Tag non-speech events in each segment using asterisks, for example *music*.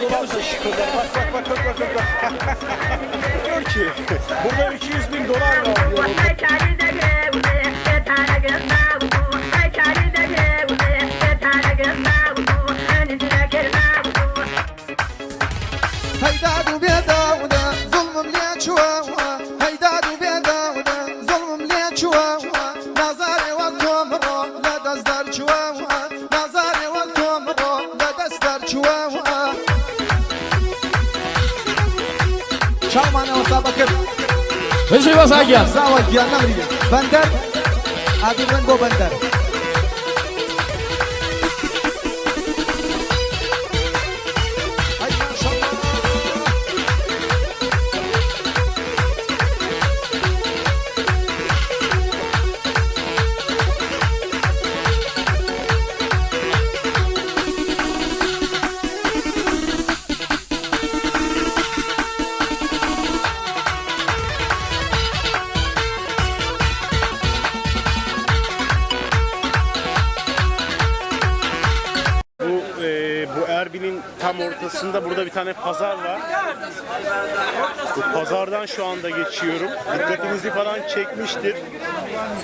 Konuşun. Bak bak bak bak bak. bak. *laughs* Diyor ki burada 200 bin dolar var. Čaumane osabakir. Beži vas agyan. Zavad gyanam riga. Bandar. Adi ben go bandar. Tam ortasında burada bir tane pazar var. Bu pazardan şu anda geçiyorum. Dikkatinizi falan çekmiştir.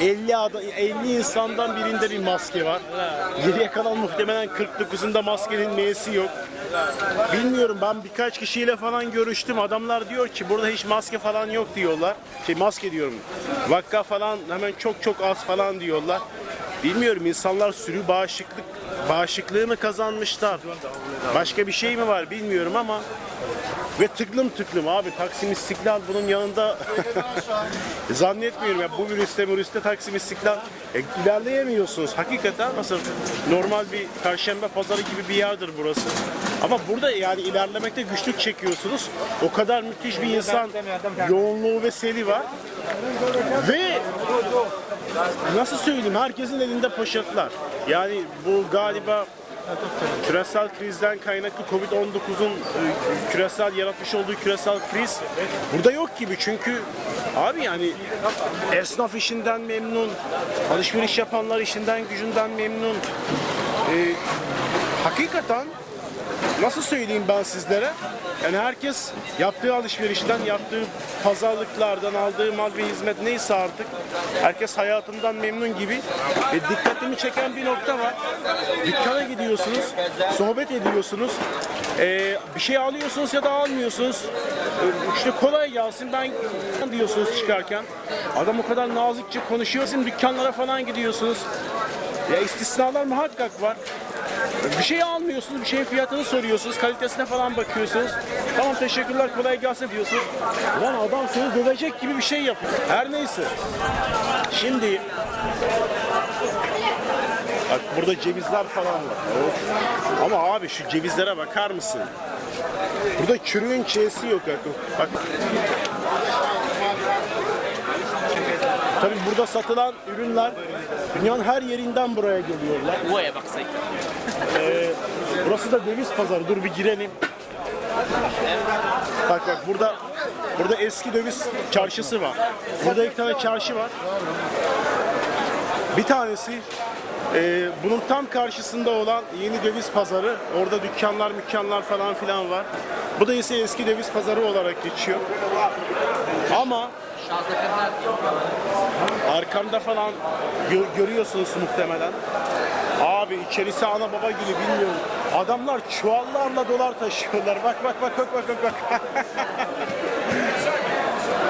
50 ada, 50 insandan birinde bir maske var. Geriye kalan muhtemelen 49'unda maskenin M'si yok. Bilmiyorum ben birkaç kişiyle falan görüştüm. Adamlar diyor ki burada hiç maske falan yok diyorlar. Şey maske diyorum. Vakka falan hemen çok çok az falan diyorlar. Bilmiyorum insanlar sürü bağışıklık bağışıklığı mı kazanmışlar? Başka bir şey mi var bilmiyorum ama ve tıklım tıklım abi Taksim İstiklal bunun yanında. *laughs* Zannetmiyorum ya bu virüste virüste Taksim İstiklal. E, ilerleyemiyorsunuz hakikaten. Nasıl normal bir perşembe pazarı gibi bir yerdir burası. Ama burada yani ilerlemekte güçlük çekiyorsunuz. O kadar müthiş bir insan yoğunluğu ve seli var. Ve nasıl söyleyeyim herkesin elinde poşetler. Yani bu galiba küresel krizden kaynaklı Covid-19'un e, küresel yaratmış olduğu küresel kriz burada yok gibi çünkü abi yani esnaf işinden memnun, alışveriş yapanlar işinden gücünden memnun. E, hakikaten nasıl söyleyeyim ben sizlere? Yani herkes yaptığı alışverişten, yaptığı pazarlıklardan aldığı mal ve hizmet neyse artık herkes hayatından memnun gibi. E, dikkatimi çeken bir nokta var. Dükkana gidiyorsunuz, sohbet ediyorsunuz. E, bir şey alıyorsunuz ya da almıyorsunuz. E, işte kolay gelsin ben *laughs* diyorsunuz çıkarken. Adam o kadar nazikçe konuşuyor. Sizin dükkanlara falan gidiyorsunuz. Ya istisnalar muhakkak var. Bir şey almıyorsunuz, bir şeyin fiyatını soruyorsunuz, kalitesine falan bakıyorsunuz. Tamam teşekkürler, kolay gelsin diyorsunuz. Lan adam seni dövecek gibi bir şey yapıyor. Her neyse. Şimdi Bak burada cevizler falan var. Of. Ama abi şu cevizlere bakar mısın? Burada çürüğün çeyesi yok. Bak. bak. Tabii burada satılan ürünler dünyanın her yerinden buraya geliyorlar. Buraya baksaydın. Ee, burası da döviz pazarı. Dur bir girelim. Bak bak burada burada eski döviz çarşısı var. Burada iki tane çarşı var. Bir tanesi e, bunun tam karşısında olan yeni döviz pazarı. Orada dükkanlar, mükkanlar falan filan var. Bu da ise eski döviz pazarı olarak geçiyor. Ama arkamda falan gö- görüyorsunuz muhtemelen. Abi içerisi ana baba gibi bilmiyorum. Adamlar çuvallarla dolar taşıyorlar. Bak bak bak bak bak bak. bak. *laughs*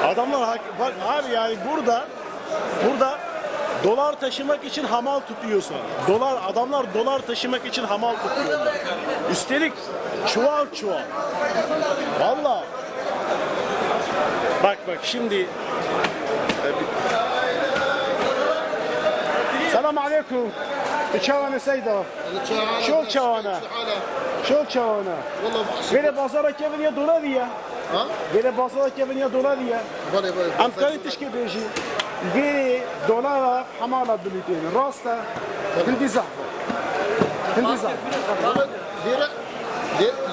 Adamlar bak abi yani burada burada Dolar taşımak için hamal tutuyorsun. Dolar adamlar dolar taşımak için hamal tutuyorlar. Üstelik çuval çuval. Valla. Bak bak şimdi. Selam aleyküm. Çavana Seyda. Şol çavana. Şol çavana. Böyle basara kevin ya dolar ya. Böyle basara kevin ya dolar ya. Amkari teşke beji. Vele dolara hamala dülüteni. Rasta. Hindi zahfa. Hindi zahfa. ديره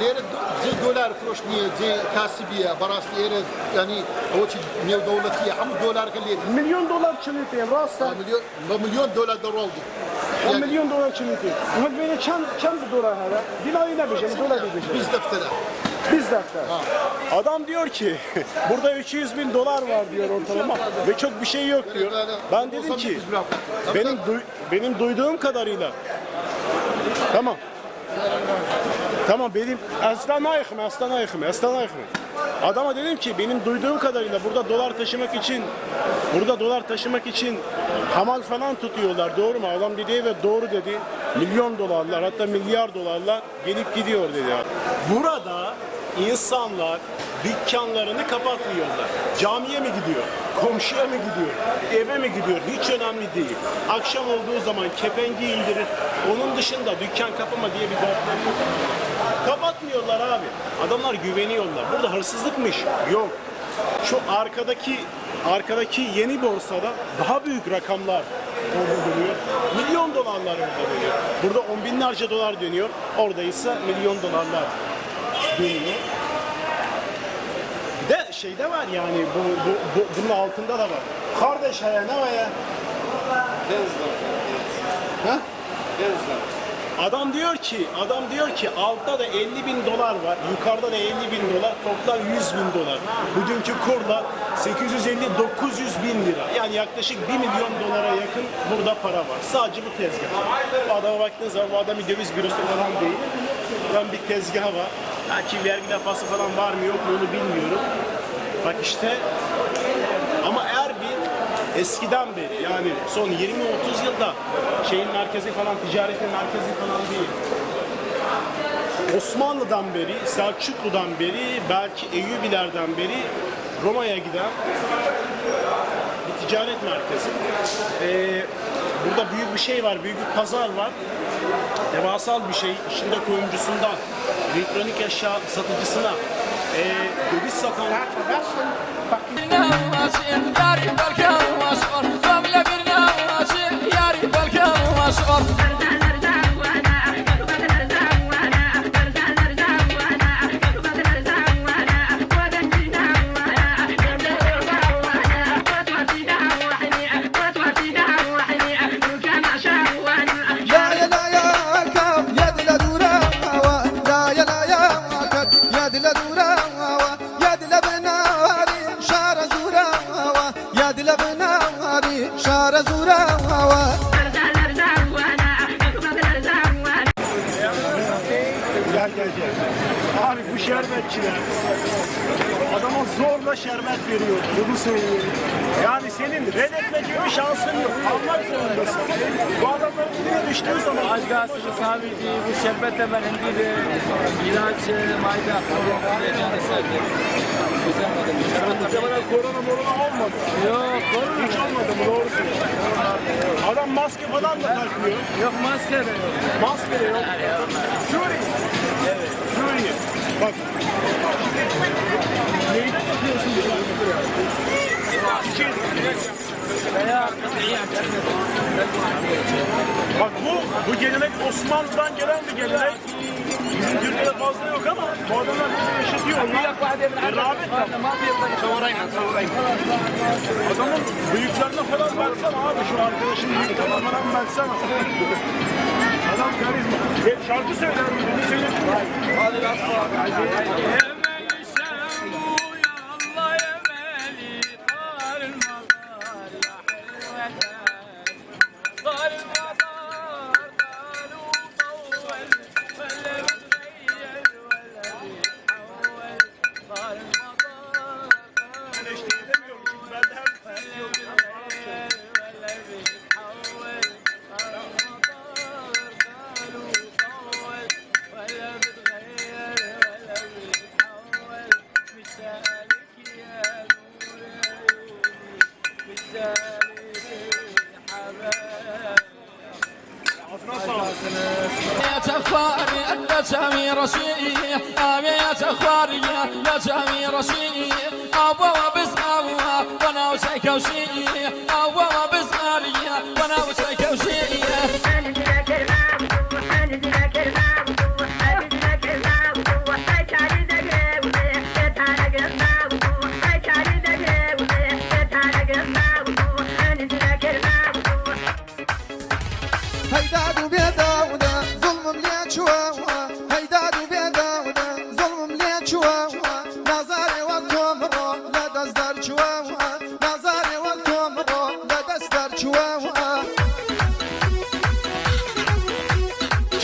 لێرە جێ دۆلار فرۆش نییە جێ کاسبیە بەڕاستی ئێرە ینی ئەوچی نێودەوڵەتیە هەموو دۆلارگە لێ Milyon dolar çınıtıyor. Rasta. میلیۆن بە میلیۆن دۆلار دەڕۆڵدی 10 milyon dolar çınıtıyor. Ama böyle çam çam dolar hala. Dinayı ne bişem? Dolar Bizzat da. Adam diyor ki *laughs* burada 300 bin dolar var diyor ortalama ve çok bir şey yok diyor. Ben dedim ki benim duy, benim duyduğum kadarıyla tamam. Tamam benim aslan ayıkım, aslan ayıkım, aslan ayıkım. Adama dedim ki benim duyduğum kadarıyla burada dolar taşımak için burada dolar taşımak için hamal falan tutuyorlar doğru mu? Adam dedi ve doğru dedi. Milyon dolarlar hatta milyar dolarlar gelip gidiyor dedi. Burada insanlar dükkanlarını kapatmıyorlar. Camiye mi gidiyor? Komşuya mı gidiyor? Eve mi gidiyor? Hiç önemli değil. Akşam olduğu zaman kepengi indirir. Onun dışında dükkan kapama diye bir dertleri yok. Kapatmıyorlar abi. Adamlar güveniyorlar. Burada hırsızlıkmış. Yok. Şu arkadaki arkadaki yeni borsada daha büyük rakamlar orada dönüyor. Milyon dolarlar orada dönüyor. Burada on binlerce dolar dönüyor. Orada ise milyon dolarlar dönüyor. Bir de şeyde var yani bu, bu, bu bunun altında da var. Kardeş ya ne var ya? Ha? Adam diyor ki, adam diyor ki altta da 50 bin dolar var, yukarıda da 50 bin dolar, toplam 100 bin dolar. Bugünkü kurla 850-900 bin lira. Yani yaklaşık 1 milyon dolara yakın burada para var. Sadece bu tezgah. Bu adama baktığın zaman bu adam bir döviz bürosu falan değil. Tam bir tezgah var. Belki vergi lafası falan var mı yok mu onu bilmiyorum. Bak işte ama Erbil eskiden beri yani son 20-30 yılda şeyin merkezi falan ticaretin merkezi falan değil. Osmanlı'dan beri, Selçuklu'dan beri, belki Eyyubilerden beri Roma'ya giden bir ticaret merkezi. Ee, burada büyük bir şey var, büyük bir pazar var. Devasal bir şey. İçinde kuyumcusundan, elektronik eşya satıcısına, ee, döviz satan دل دورا يا دل بناري شار زورا يا دل بناري شار زورا Gel gel gel. Abi bu şerbetçiler adama zorla şerbet veriyor. Bunu söyleyeyim. Yani senin reddetme gibi şansın yok. Almak zorundasın. Bu adamların diline düştüğü zaman Aşgası sabiti bu şerbette ben indiri ilaç mayda korona serdi. Güzelmedim. muhtemelen korona morona olmadı. Yok korona. Hiç olmadı mı? Doğru söylüyorsun. Adam maske falan da takmıyor. Yok maske de yok. Maske de yok. Suriye. Evet. Suriye. Bak. Yapıyorsun? Bak bu, bu gelenek Osmanlı'dan gelen bir gelenek. Bizim Türkiye'de fazla yok ama bu adamlar bizi yaşatıyor. Bir rağbet var. Adamın büyüklerine falan baksana abi şu arkadaşın büyüklerine falan baksana. Adam karizma. E, şarkı söyler? Bunu söyle. Ben eşlik edemiyorum çünkü ben de hem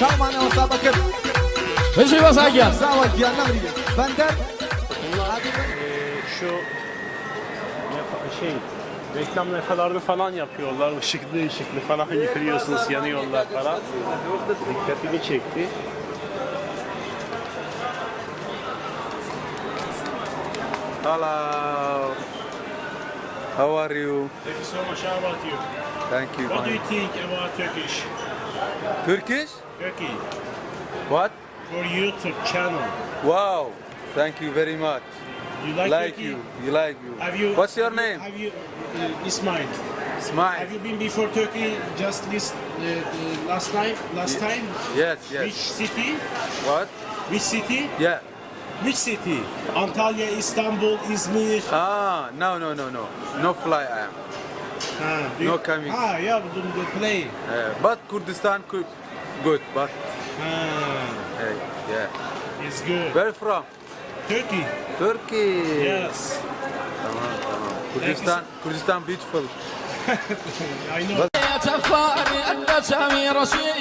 Çaman olsa bakın Beşi basa gel. Sağ diyenler diye Benden Bunlar eee, şu şey reklam lefalarını falan yapıyorlar. Işıklı ışıklı falan görüyorsunuz yanıyorlar falan. Dikkatimi çekti. Hello. How are you? Thank you so much. How about you? Thank you. What do you think about Turkish? Turkish? Turkey What? for YouTube channel. Wow. Thank you very much. You like, Like Turkey? you. You like you. Have you? What's your have you- name? Have you? Uh, Ismail. Smile. Have you been before Turkey just this uh, uh, last time? Last time? Yes, yes. Which city? What? Which city? Yeah. Which city? Antalya, İstanbul, İzmir. Ah, no, no, no, no. No fly I am. Ha, do No you- coming. Ha, yeah, the, the play. Uh, but Kurdistan could good, but Ha, uh, yeah. it's good. Where from? Turkey. Turkey. Yes. Tamam, tamam. Kurdistan, Kurdistan beautiful. *laughs* I know. يا تخواري يا جامي رشيح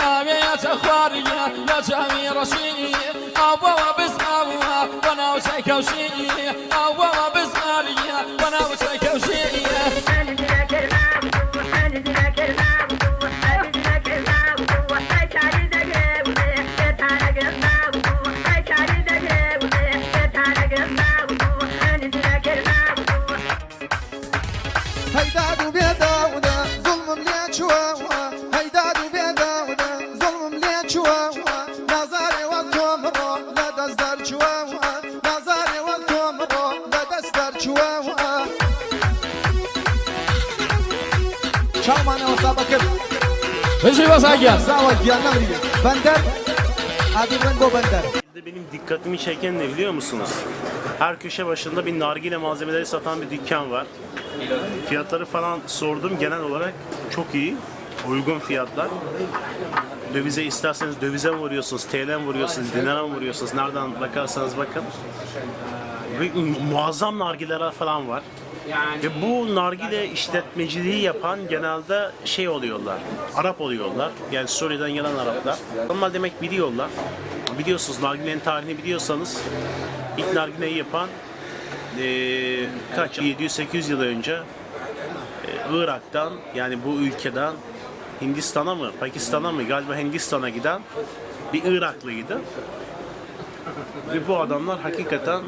يا تخواري يا جامي رشيح أبوا بسعوا وانا وشيك وشيح أبوا بسعاري وانا وشيك وشيح Beşi gel. Sağ diyenler diye Benden Hadi ben bu benden Benim dikkatimi çeken ne biliyor musunuz? Her köşe başında bir nargile malzemeleri satan bir dükkan var. Fiyatları falan sordum. Genel olarak çok iyi. Uygun fiyatlar. Dövize isterseniz dövize mi vuruyorsunuz, TL mi vuruyorsunuz, dinara mı vuruyorsunuz? Nereden bakarsanız bakın. Ve muazzam nargileler falan var. Ve bu nargile işletmeciliği yapan genelde şey oluyorlar, Arap oluyorlar. Yani Suriye'den gelen Araplar. Onlar demek biliyorlar. Biliyorsunuz nargilenin tarihini biliyorsanız ilk nargileyi yapan eee, kaç 700-800 yıl önce eee, Irak'tan yani bu ülkeden Hindistan'a mı Pakistan'a mı galiba Hindistan'a giden bir Iraklıydı. Ve bu adamlar hakikaten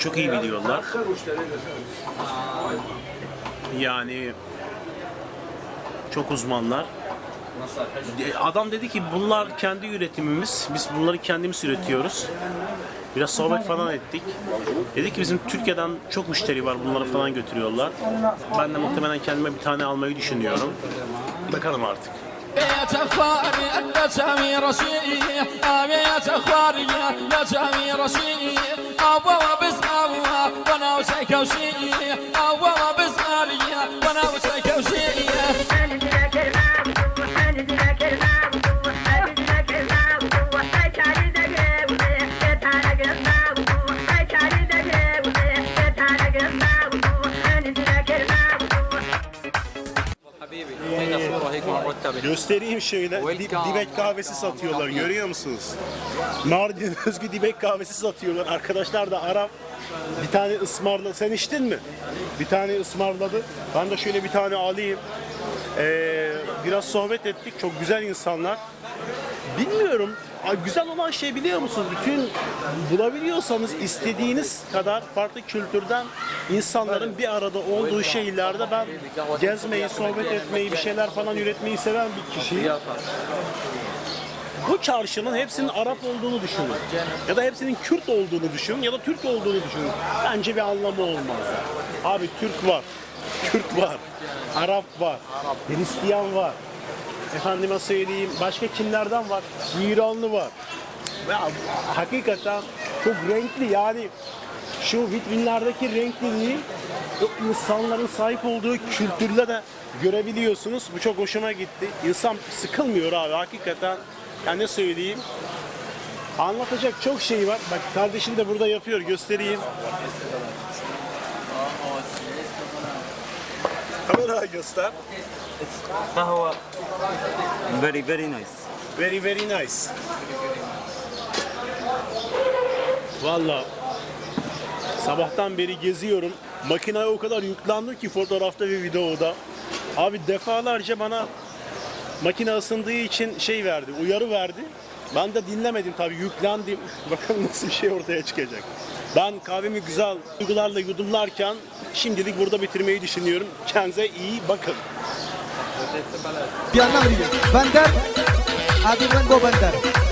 çok iyi biliyorlar. Yani çok uzmanlar. E, Adam dedi ki bunlar kendi üretimimiz. Biz bunları kendimiz üretiyoruz. Biraz sohbet falan ettik. Dedi ki bizim Türkiye'den çok müşteri var bunları falan götürüyorlar. Ben de muhtemelen kendime bir tane almayı düşünüyorum. Bakalım artık. بيت اخواري لا تامي رشيد بيت اخواري لا تامي رشيد ابوا بس وأنا وشيك وشيء ابوا بس وأنا وشيك وشيء أنا ذاكر ما أنا ذاكر ما tabii. Göstereyim şöyle. Welcome, Dibek kahvesi welcome, satıyorlar. Welcome. Görüyor musunuz? Mardin *laughs* özgü dibek kahvesi satıyorlar. Arkadaşlar da Arap bir tane ısmarladı. Sen içtin mi? Bir tane ısmarladı. Ben de şöyle bir tane alayım. Ee, biraz sohbet ettik. Çok güzel insanlar. Bilmiyorum Güzel olan şey biliyor musunuz? Bütün bulabiliyorsanız istediğiniz kadar farklı kültürden insanların bir arada olduğu şehirlerde ben gezmeyi, sohbet etmeyi, bir şeyler falan üretmeyi seven bir kişiyim. Bu çarşının hepsinin Arap olduğunu düşünün. Ya da hepsinin Kürt olduğunu düşünün ya da Türk olduğunu düşünün. Bence bir anlamı olmaz. Abi Türk var, Kürt var, Arap var, Hristiyan var. Efendime söyleyeyim başka kimlerden var? İranlı var. Ya, hakikaten çok renkli yani şu vitrinlerdeki renkliliği insanların sahip olduğu kültürle de görebiliyorsunuz. Bu çok hoşuma gitti. İnsan sıkılmıyor abi hakikaten. Ya ne söyleyeyim? Anlatacak çok şey var. Bak kardeşim de burada yapıyor. Göstereyim. Kameraya göster. Bahava. Very very nice. Very very nice. Valla sabahtan beri geziyorum. Makineye o kadar yüklandım ki fotoğrafta ve videoda. Abi defalarca bana makine ısındığı için şey verdi, uyarı verdi. Ben de dinlemedim tabii yüklendim. *laughs* Bakalım nasıl bir şey ortaya çıkacak. Ben kahvemi güzel duygularla yudumlarken şimdilik burada bitirmeyi düşünüyorum. Kendinize iyi bakın. Bir anlam Ben der, Abi ben Bender.